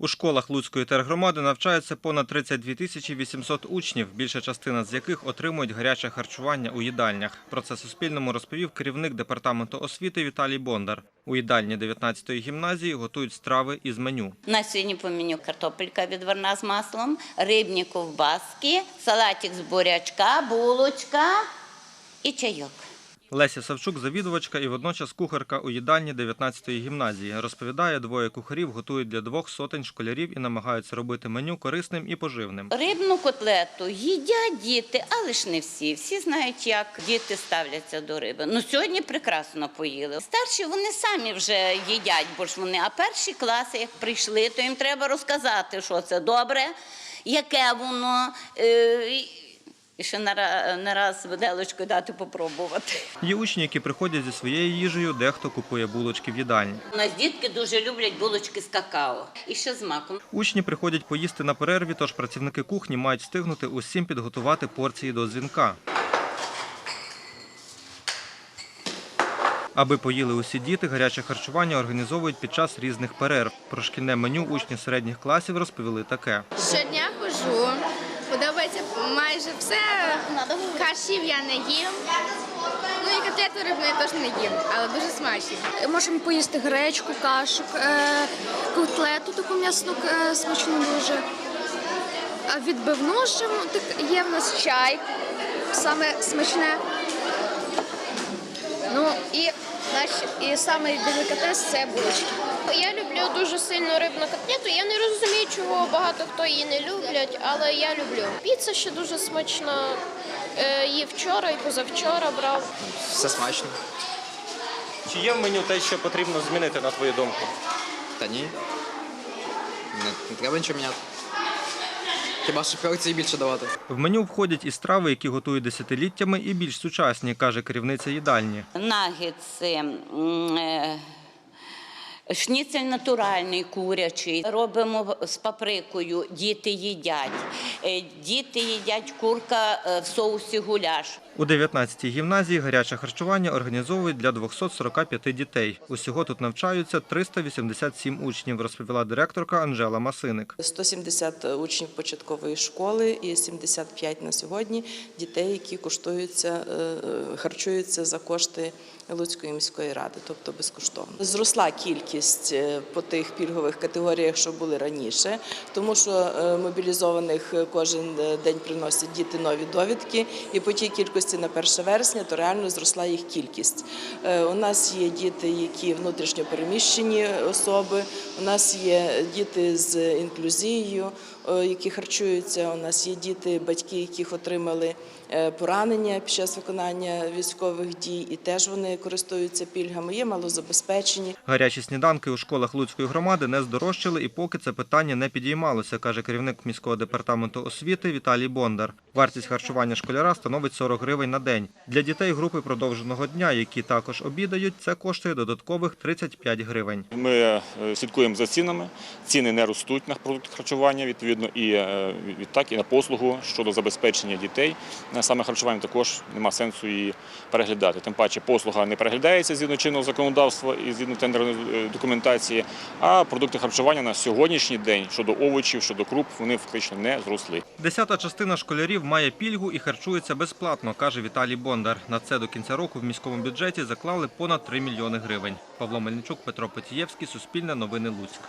У школах Луцької тергромади навчаються понад 32 тисячі 800 учнів, більша частина з яких отримують гаряче харчування у їдальнях. Про це Суспільному розповів керівник департаменту освіти Віталій Бондар. У їдальні 19-ї гімназії готують страви із меню. У нас сьогодні по меню картопелька відварна з маслом, рибні ковбаски, салатик з бурячка, булочка і чайок. Леся Савчук, завідувачка і водночас кухарка у їдальні 19-ї гімназії. Розповідає, двоє кухарів готують для двох сотень школярів і намагаються робити меню корисним і поживним. Рибну котлету їдять діти, але ж не всі. Всі знають, як діти ставляться до риби. Ну сьогодні прекрасно поїли. Старші вони самі вже їдять, бо ж вони, а перші класи, як прийшли, то їм треба розказати, що це добре, яке воно. Е, і- ще на не раз виделочкою дати попробувати. Є учні, які приходять зі своєю їжею, дехто купує булочки в їдальні. У нас дітки дуже люблять булочки з какао. І ще з маком. Учні приходять поїсти на перерві, тож працівники кухні мають встигнути усім підготувати порції до дзвінка. Аби поїли усі діти, гаряче харчування організовують під час різних перерв. Про шкільне меню учні середніх класів розповіли таке. Щодня хожу, подобається майже все. Кашів я не їм. Ну і котлету рибної теж не їм, але дуже смачні. Можемо поїсти гречку, кашу, е, котлету таку м'ясну е, смачну дуже. А відбивну ще є в нас чай, саме смачне. Ну і і саме делікатес це булочки. Я люблю дуже сильно рибну котлету. Я не розумію, чого багато хто її не люблять, але я люблю. Піца ще дуже смачна. Е, Її вчора і позавчора брав. Все смачно. Чи є в меню те, що потрібно змінити, на твою думку? Та ні. Не, не треба нічого міняти. Хіба що порції більше давати. В меню входять і страви, які готують десятиліттями, і більш сучасні, каже керівниця їдальні. Нагетси, е, шніцель натуральний, курячий. Робимо з паприкою, діти їдять. Е, Діти їдять курка е, в соусі гуляш. У 19-й гімназії гаряче харчування організовують для 245 дітей. Усього тут навчаються 387 учнів, розповіла директорка Анжела Масиник. 170 учнів початкової школи і 75 на сьогодні дітей, які коштуються, е, е, харчуються за кошти Луцької міської ради, тобто безкоштовно. Зросла кількість е, по тих пільгових категоріях, що були раніше, тому що е, мобілізованих кожен е, день приносять діти нові довідки, і по тій кількості на 1 вересня то реально зросла їх кількість. Е, У нас є діти, які внутрішньо переміщені особи. У нас є діти з інклюзією, е, які харчуються. У нас є діти, батьки, яких отримали е, поранення під час виконання військових дій, і теж вони користуються пільгами. Є малозабезпечені. Гарячі сніданки у школах Луцької громади не здорожчали, і поки це питання не підіймалося, каже керівник міського департаменту освіти Віталій Бондар. Вартість харчування школяра становить 40 гривень на день. Для дітей групи продовженого дня, які також обідають, це коштує додаткових 35 гривень. Ми е, слідкуємо за цінами. Ціни не ростуть на продукти харчування, відповідно, і е, відтак і на послугу щодо забезпечення дітей. Саме харчування також нема сенсу її переглядати. Тим паче послуга не переглядається згідно чинного законодавства і згідно тендерної е, документації. А продукти харчування на сьогоднішній день щодо овочів, щодо круп, вони фактично не зросли. Десята частина школярів має пільгу і харчується безплатно, каже Віталій Бондар. На це до кінця року в міському бюджеті заклали понад 3 мільйони гривень. Павло Мельничук, Петро Петієвський, Суспільне новини Луцьк.